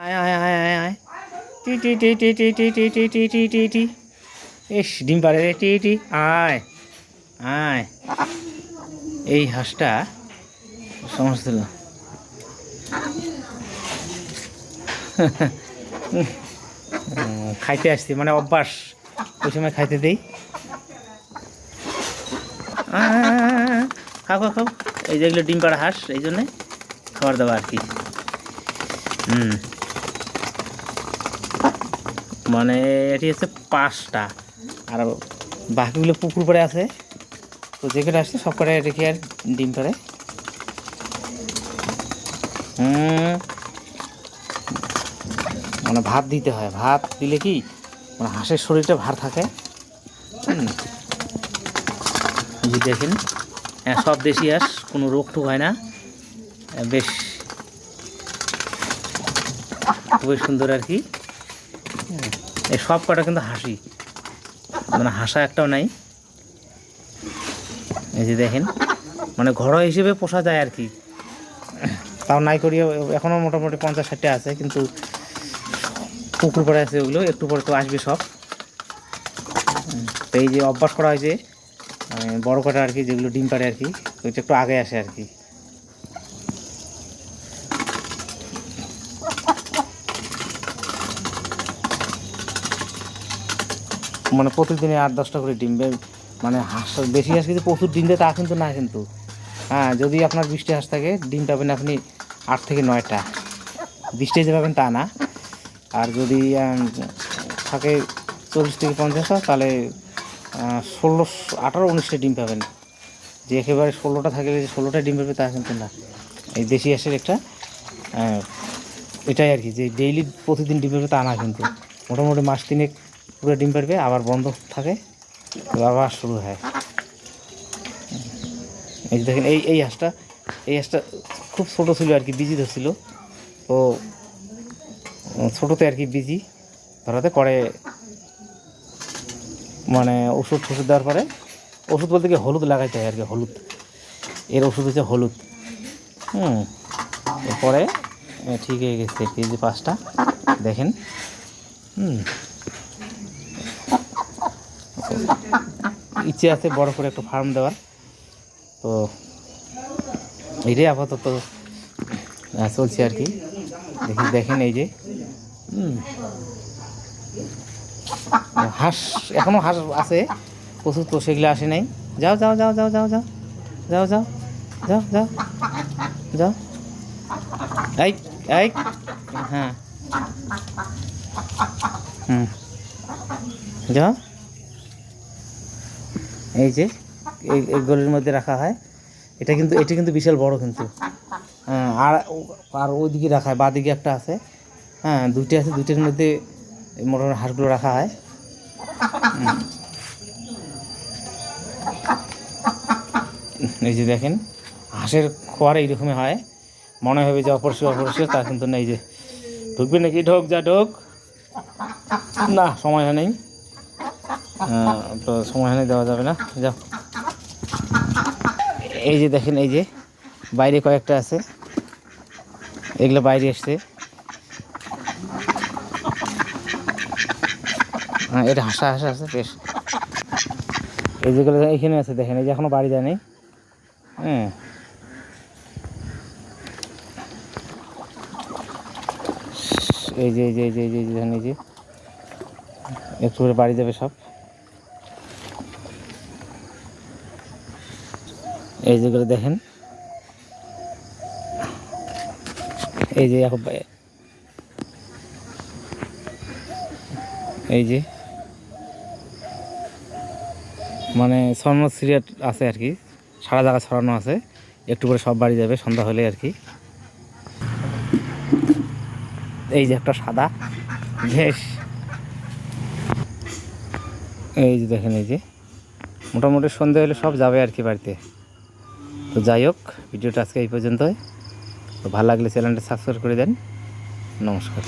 আয় আয় আয় আয় আয় টি টি টি টি টি টি টি টি টি টি টি টি ইস ডিম পারে রে টি টি আয় আয় এই হাঁসটা সমস্ত খাইতে আসছি মানে অভ্যাস ওই সময় খাইতে দেই খাও খাও খাও এই যেগুলো ডিম পাড়া হাঁস এই জন্যে খাবার দাবার আর কি হুম মানে এটি হচ্ছে পাঁচটা। আর বাকিগুলো পুকুর পরে আছে। তো যেগুলো আসছে, সব কটাই রেখে আর ডিম পারে হুম। মানে ভাত দিতে হয়। ভাত দিলে কি? মানে হাঁসের শরীরটা ভার থাকে। দেখেন হ্যাঁ সব দেশি হাঁস, কোনো রোগ টোগ হয় না। বেশ। খুবই সুন্দর আর কি। এই সব কটা কিন্তু হাসি। মানে হাসা একটাও নাই। এই যে দেখেন মানে ঘরোয়া হিসেবে পোষা যায় আর কি। তাও নাই করিয়ে এখনও মোটামুটি পঞ্চাশ ষাটটা আছে, কিন্তু পুকুর পরে আছে ওগুলো, একটু পরে তো আসবে সব। তো এই যে অভ্যাস করা হয়েছে মানে বড় কটা আর কি, যেগুলো ডিম পারে আর কি, ওইটা একটু আগে আসে আর কি। মানে প্রতিদিনে আট দশটা করে ডিম মানে হাঁস বেশি হাঁস কিন্তু প্রচুর ডিম দেয়, তা কিন্তু না কিন্তু। হ্যাঁ যদি আপনার বৃষ্টি হাঁস থাকে, ডিম পাবেন আপনি আট থেকে নয়টা। বৃষ্টি যে পাবেন তা না। আর যদি থাকে চল্লিশ থেকে পঞ্চাশটা, তাহলে ষোলো আঠারো, উনিশটা ডিম পাবেন। যে একেবারে ষোলোটা থাকলে যে ষোলোটা ডিম পাবে তা কিন্তু না। এই দেশি হাঁসের একটা এটাই আর কি, যে ডেইলি প্রতিদিন ডিম পারবে তা না কিন্তু। মোটামুটি মাস তিনেক পুরো ডিম পারবে, আবার বন্ধ থাকে আবার শুরু হয়। এই যে দেখেন, এই এই হাঁসটা এই হাঁসটা খুব ছোটো ছিল আর কি বিজি ধরছিল তো, ছোটোতে আর কি বিজি ধরাতে পরে মানে ওষুধ ফষুধ দেওয়ার পরে, ওষুধ বলতে কি হলুদ লাগাইতে হয় আর কি, হলুদ। এর ওষুধ হচ্ছে হলুদ। হুম, এরপরে ঠিক হয়ে গেছে যে পাঁচটা, দেখেন। হুম ইচ্ছে আছে বড় করে একটা ফার্ম দেওয়ার তো এইটাই আপাতত চলছে আর কি দেখি দেখেন এই যে হাঁস এখনও হাঁস আছে প্রচুর তো সেগুলো আসে নাই যাও যাও যাও যাও যাও যাও যাও যাও যাও যাও যাও এই এই হ্যাঁ হুম যাও এই যে, এই গলির মধ্যে রাখা হয়। এটা কিন্তু এটা কিন্তু বিশাল বড় কিন্তু। হ্যাঁ আর আর ওইদিকে রাখা হয়, বাদিকে একটা আছে। হ্যাঁ দুইটা আছে, দুইটার মধ্যে মোটামুটি হাঁসগুলো রাখা হয়। এই যে দেখেন, হাঁসের খোয়ার এইরকমই হয়। মনে হবে যে অপরিষ্কার অপরিষ্কার তা কিন্তু নেই যে। ঢুকবে নাকি? ঢোক, যা ঢোক। না, সময় হয় নেই। তো সময় হয় দেওয়া যাবে না যাও এই যে দেখেন এই যে বাইরে কয়েকটা আছে এগুলো বাইরে এসছে হ্যাঁ এটা হাসা হাসা আছে বেশ এই যেগুলো এখানে আছে দেখেন এই যে এখনও বাড়ি যায় নাই হ্যাঁ এই যে এই যে এই যে এই যে এই যে দেখেন এই যে একটু বাড়ি যাবে সব এই যেগুলো দেখেন। এই যে এখন এই যে। মানে ছড়ানো সিরিয়াল আছে আর কি। সারা জায়গা ছড়ানো আছে। একটু করে সব বাড়ি যাবে, সন্ধ্যা হলে আর কি। এই যে একটা সাদা। বেশ। এই যে দেখেন, এই যে। মোটামুটি সন্ধ্যা হলে সব যাবে আর কি বাড়িতে। তো যাই হোক, ভিডিওটা আজকে এই পর্যন্তই। তো ভালো লাগলে চ্যানেলটা সাবস্ক্রাইব করে দেন। নমস্কার।